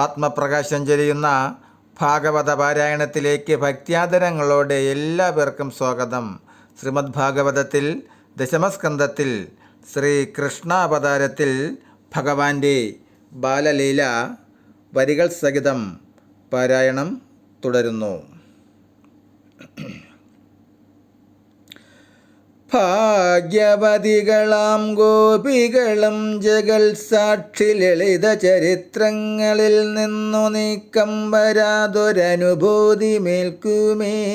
ആത്മപ്രകാശം ചെയ്യുന്ന ഭാഗവത പാരായണത്തിലേക്ക് ഭക്ത്യാദരങ്ങളോടെ എല്ലാ പേർക്കും സ്വാഗതം. ശ്രീമദ് ഭാഗവതത്തിൽ ദശമസ്കന്ധത്തിൽ ശ്രീ കൃഷ്ണാവതാരത്തിൽ ഭഗവാന്റെ ബാലലീല വരികൾ സഹിതം പാരായണം തുടരുന്നു. ഭാഗ്യവതികളാം ഗോപികളും ജഗൽ സാക്ഷി ലളിത ചരിത്രങ്ങളിൽ നിന്നു നീക്കം വരാതൊരനുഭൂതി മേൽക്കുമേൽ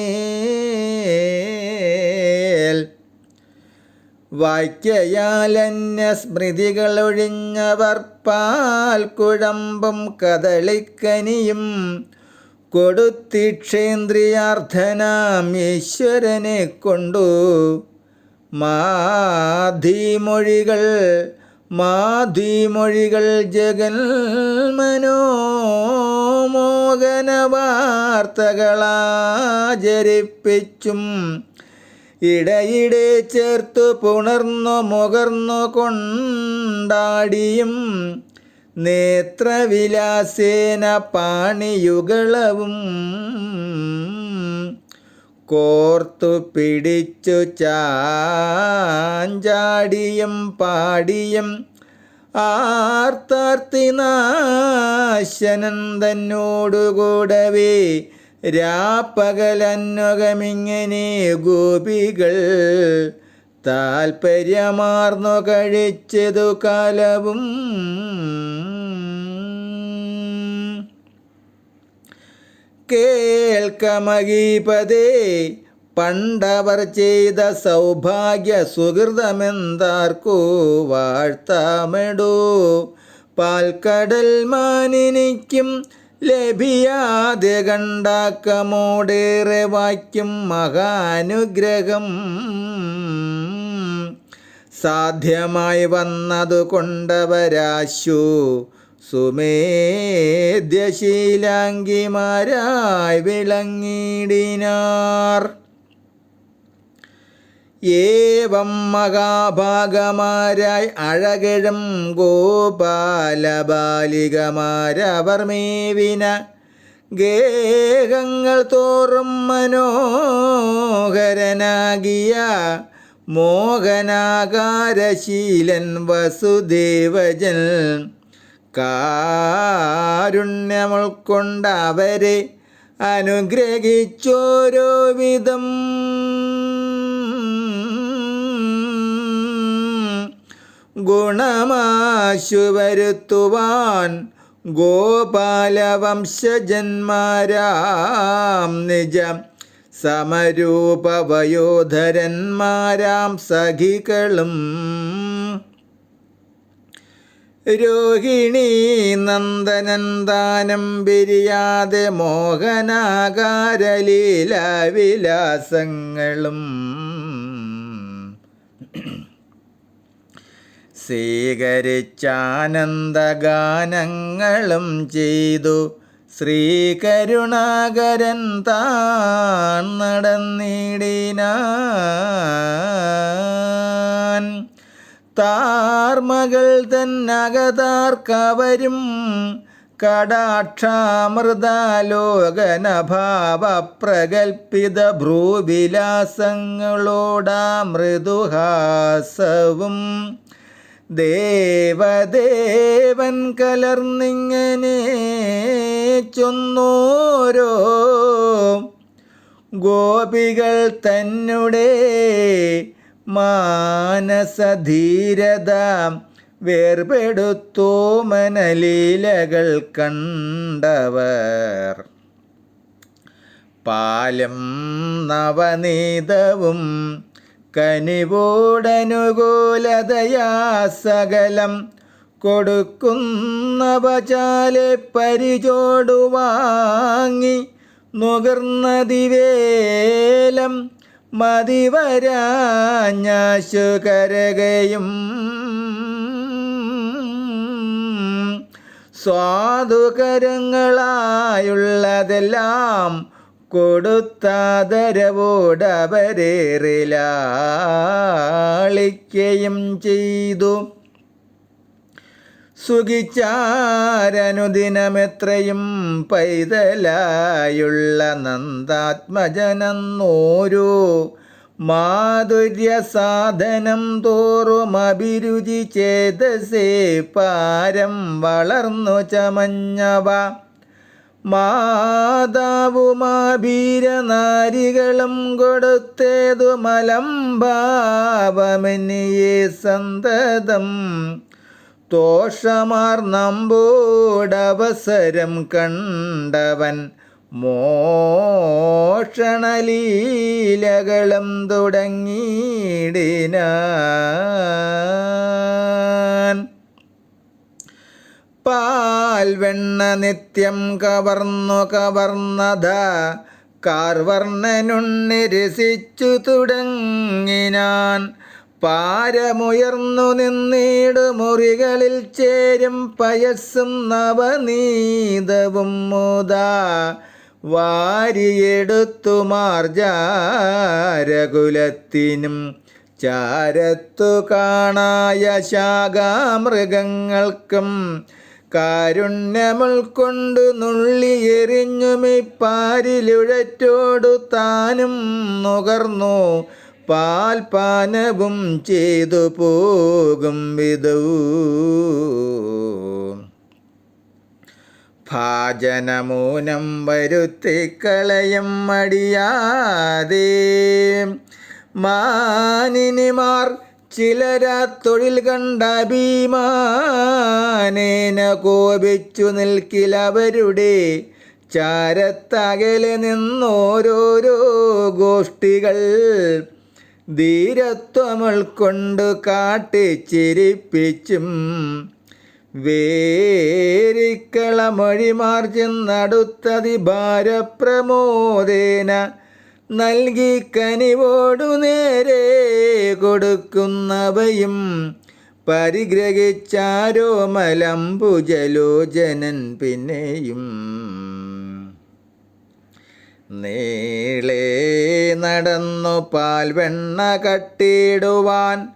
വാക്യയാലന്യ സ്മൃതികളൊഴിഞ്ഞവർ പാൽ കുഴമ്പും കദളിക്കനിയും കൊടുത്തിക്ഷേന്ദ്രിയാർത്ഥനാം ഈശ്വരനെ കൊണ്ടു മാധിമൊഴികൾ മാധിമൊഴികൾ ജഗൻ മനോമോഹന വാർത്തകളാചരിപ്പിച്ചും ഇടയിടെ ചേർത്തു പുണർന്നു മുകർന്നു കൊണ്ടാടിയും നേത്രവിലാസേന പാണിയുകളവും കോർത്തു പിടിച്ചു ചാഞ്ചാടിയും പാടിയും ആർത്താർത്തിനാശനൻ തന്നോടുകൂടവേ രാപ്പകലന്നുകമിങ്ങനെ ഗോപികൾ താൽപ്പര്യമാർന്നു കഴിച്ചതു കാലവും കേൾക്കമകീപതേ പണ്ടവർ ചെയ്ത സൗഭാഗ്യ സുഹൃതമെന്താർക്കു വാഴ്ത്താമെടൂ. പാൽക്കടൽ മാനിനിക്കും ലഭിയാതെ കണ്ടാക്കമോടേറെ വാക്യം മഹാനുഗ്രഹം. സാധ്യമായി വന്നതു കൊണ്ടവരാശു വിളങ്ങിയിടിനാർ ഏവം മഹാഭാഗമാരായി അഴകിഴം ഗോപാലബാലികമാരവർ മേവിന ഗേഹങ്ങൾ തോറും മനോഹരനാകിയ മോഹനാകാരശീലൻ വസുദേവജൻ കാരുണ്യമുൾക്കൊണ്ട് അവരെ അനുഗ്രഹിച്ചോരോ വിധം ഗുണമാശുവരുത്തുവാൻ ഗോപാലവംശജന്മാരാം നിജ സമരൂപവയോധരന്മാരാം സഖികളും രോഹിണി നന്ദനന്ദാനം പിരിയാതെ മോഹനാകാരലീലാവിലാസങ്ങളും സ്വീകരിച്ചാനന്ദഗാനങ്ങളും ചെയ്തു. ശ്രീകരുണാകരൻ താൻ നടന്നിടിനാൻ താർമകൾ തന്നകതാർക്കവരും കടാക്ഷാമൃതാലോകനഭാവ പ്രകൽപ്പിത ഭ്രൂവിലാസങ്ങളോടാ മൃദുഹാസവും. ദേവദേവൻ കലർന്നിങ്ങനെ ചൊന്നോരോ ഗോപികൾ തന്നെ മാനസധീരത വേർപെടുത്തു മനലീലകൾ കണ്ടവർ. പാലം നവനീതവും കനിവോടനുകൂലതയാ സകലം കൊടുക്കുന്നവചാലെ പരിചോടുവാങ്ങി നുകർന്നതിവേലം മതിവരാഞ്ഞാശു കരകയും സ്വാദുകരങ്ങളായുള്ളതെല്ലാം കൊടുത്താദരവോടവരേറിലാളിക്കുകയും ചെയ്തു. സുഖിച്ചാരനുദിനമെത്രയും പൈതലായുള്ള നന്ദാത്മജനെന്നോരോ. മാധുര്യ സാധനം തോറും അഭിരുചി ചേതസേ പാരം വളർന്നു ചമഞ്ഞവ. മാതാവുമാഭീരനാരികളും കൊടുത്തേതു മലംഭാവമെന്നിയെ സന്തതം. തോഷമാർ നമ്പോടവസരം കണ്ടവൻ മോഷണലീലകളും തുടങ്ങിയിടിനാൻ. പാൽവെണ്ണ നിത്യം കവർന്നു കവർന്നത കാർവർണനുണ്ണി രസിച്ചു തുടങ്ങിനാൻ. പാരമുയർന്നു നിന്നീടു മുറികളിൽ ചേരും പയസ്സും നവനീതവും മുത. വാരിയെടുത്തു മാർജാരകുലത്തിനും ചാരത്തു കാണായ ശാഖാമൃഗങ്ങൾക്കും കാരുണ്യമുൾക്കൊണ്ടു നുള്ളിയെറിഞ്ഞുമിപ്പാരിലുഴറ്റോടു താനും നുകർന്നു. പാൽപാനവും ചെയ്തു പോകും വിധവും ഭാജനമൂനം വരുത്തിക്കളയം മടിയാതെ. മാനിനിമാർ ചിലരാ തൊഴിൽ കണ്ട ഭീമാനേന കോപിച്ചു നിൽക്കിലവരുടെ ചാരത്തകലെ നിന്നോരോരോ ഗോഷ്ഠികൾ ധീരത്വമൾ കൊണ്ട് കാട്ടിച്ചിരിപ്പിച്ചും വേരിക്കള ചെന്നടുത്തതി ഭാരപ്രമോദേന നൽകി കനിവോടു നേരെ കൊടുക്കുന്നവയും പരിഗ്രഹിച്ചാരോ മലംബുജലോചനൻ പിന്നെയും. നീളേ നടന്നു പാൽ വെണ്ണ കട്ടിടുവാൻ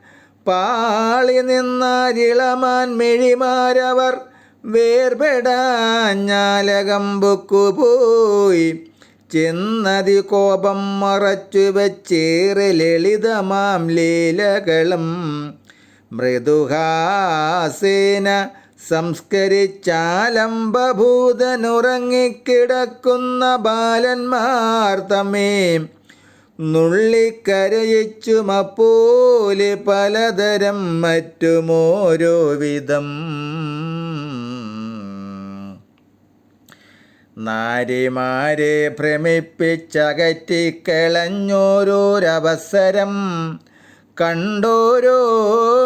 പാളി നിന്നരിളമാൻ മിഴിമാരവർ വേർപെടാഞ്ഞാലകമ്പുക്കു പോയി. ചെന്നതി കോപം മറച്ചു വച്ചേറെ ലളിതമാം ലീലകളും. മൃദുഹാസേന സംസ്കരിച്ചാലംബഭൂതനുറങ്ങിക്കിടക്കുന്ന ബാലന്മാർ തമ്മേ നുള്ളിക്കരയിച്ചുമപ്പോലെ പലതരം മറ്റുമോരോ വിധം. നാരിമാരെ ഭ്രമിപ്പിച്ചകറ്റിക്കളഞ്ഞോരോരവസരം കണ്ടോരോ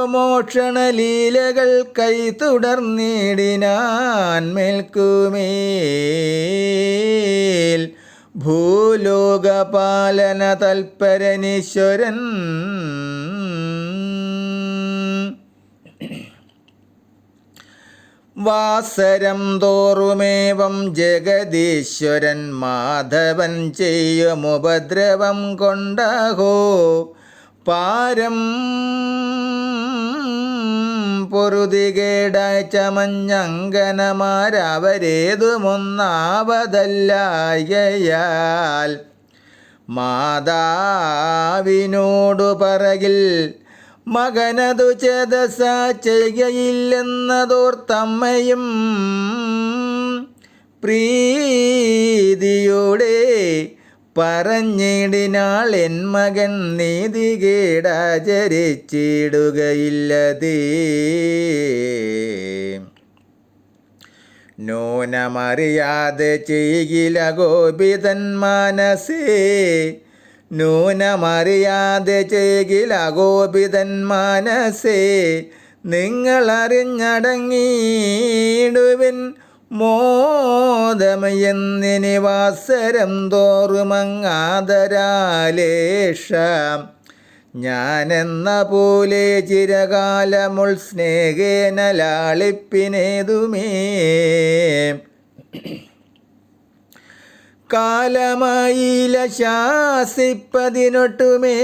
മോഷണലീലകൾ കൈ തുടർന്നിടിനാൻ മേൽക്കുമേൽ. ഭൂലോകപാലന തൽപരനീശ്വരൻ. വാസരം തോറുമേവം ജഗദീശ്വരൻ മാധവൻ ചെയ്യുമുപദ്രവം കൊണ്ടഹോ. പാരം പൊറുതികേടായി ചമഞ്ഞങ്കനമാരവരേതുമൊന്നാവതല്ലായയാൽ മാതാവിനോടു പറകിൽ മകനതു ചേതസ ചെയ്യുകയില്ലെന്നതോർത്തമ്മയും പ്രീതിയോടു പറഞ്ഞിടിനാൾ എൻ മകൻ നീതികേടാചരിച്ചിടുകയില്ലതേ നൂനമറിയാതെ ചെയ്യില ഗോപിതൻ മനസ്സേ നൂനമറിയാതെ ചെയ്യില ഗോപിതൻ മനസ്സേ നിങ്ങളറിഞ്ഞടങ്ങിയിടുവിൻ മോദമയെന്നിനി വാസരം തോറുമങ്ങാതരാലേഷ. ഞാനെന്ന പോലെ ചിരകാലമുൾ സ്നേഹേന ലാളിപ്പിനേതുമേ കാലമായില ശാസിപ്പതിനൊട്ടുമേ.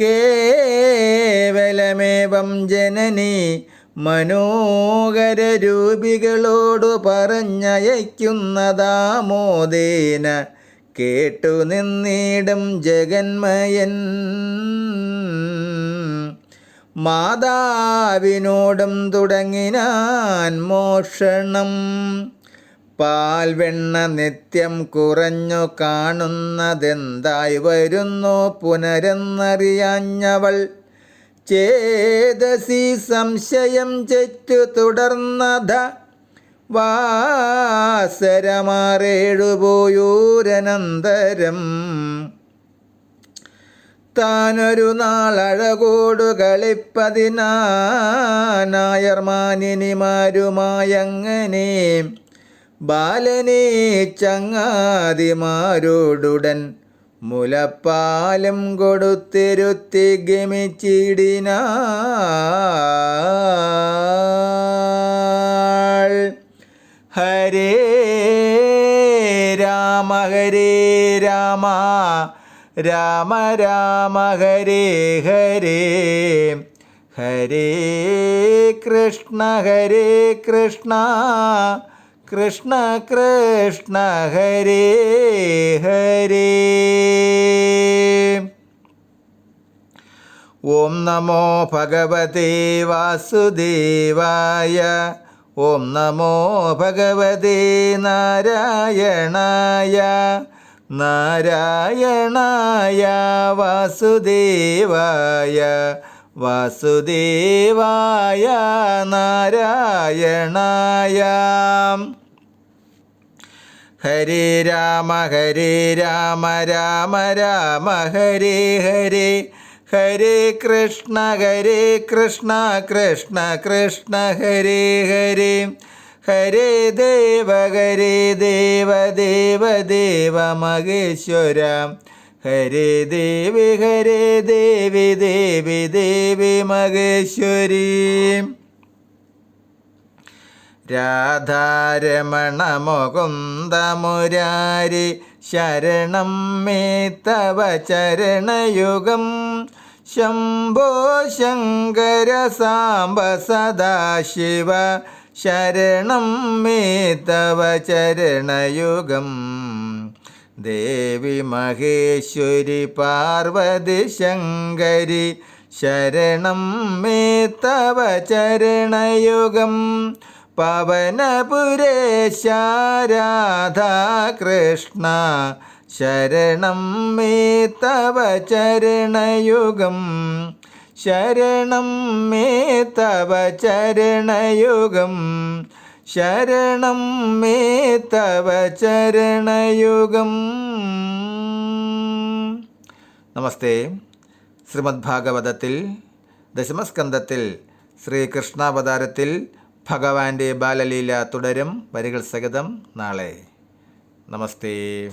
കേവലമേവം ജനനി മനോഹര രൂപികളോടു പറഞ്ഞയക്കുന്നതാമോദേന കേട്ടു നിന്നിടും ജഗന്മയൻ. മാതാവിനോടും തുടങ്ങിനാൻ മോഷണം പാൽ വെണ്ണ നിത്യം കുറഞ്ഞു കാണുന്നതെന്തായി വരുന്നു പുനരെന്നറിയാഞ്ഞവൾ. ചേതസി സംശയം ചെറ്റു തുടർന്നത. വാസരമാറേഴുപോയൂരനന്തരം താനൊരു നാളഴകോടു കളിപ്പതിനായർമാനിനിമാരുമായങ്ങനെ ബാലനെ ചങ്ങാതിമാരോടുടൻ മുലപ്പാലും കൊടുത്തിരുത്തി ഗമിച്ചിടിനാൾ. ഹരേ രാമ ഹരേ രാമ രാമ രാമ ഹരേ ഹരേ ഹരേ കൃഷ്ണ ഹരേ കൃഷ്ണ. കൃഷ്ണ കൃഷ്ണ ഹരേ ഹരേ. ഓം നമോ ഭഗവതേ വാസുദേവായ ഓം നമോ ഭഗവതേ നാരായണായ നാരായണായ വാസുദേവായ വാസുദേവായ നാരായണായ. ഹരേ രാമ ഹരേ രാമ രാമ രാമ ഹരേ ഹരേ. ഹരേ കൃഷ്ണ ഹരേ കൃഷ്ണ കൃഷ്ണ കൃഷ്ണ ഹരേ ഹരേ. ഹരേ ദേവ ഹരേ ദേവ ദേവ ദേവ മഹേശ്വര. ഹരേ ദേവി ഹരേ ദേവി ദേവി ദേവി മഹേശ്വരി. രാധാരമണ മുകുന്ദ മുരാരി ശരണം മേ തവ ചരണയുഗം. ശംഭോ ശങ്കര സാംബ സദാശിവ ശരണം മേ തവ ചരണയുഗം. ദേവി മഹേശ്വരി പാർവതി ശങ്കരി ശരണം മേ തവ ചരണയുഗം. പവനപുരേശ കൃഷ്ണ ശരണം മേ തവ ചരണയുഗം. ശരണം മേ തവ ചരണയുഗം. ശരണം മേ തവ ചരണയുഗം. നമസ്തേ. ശ്രീമദ്ഭാഗവതത്തിൽ ദശമസ്കന്ധത്തിൽ ശ്രീകൃഷ്ണാവതാരത്തിൽ ഭഗവാന്റെ ബാലലീല തുടരും. വരികൾ സഹിതം നാളെ. നമസ്തേ.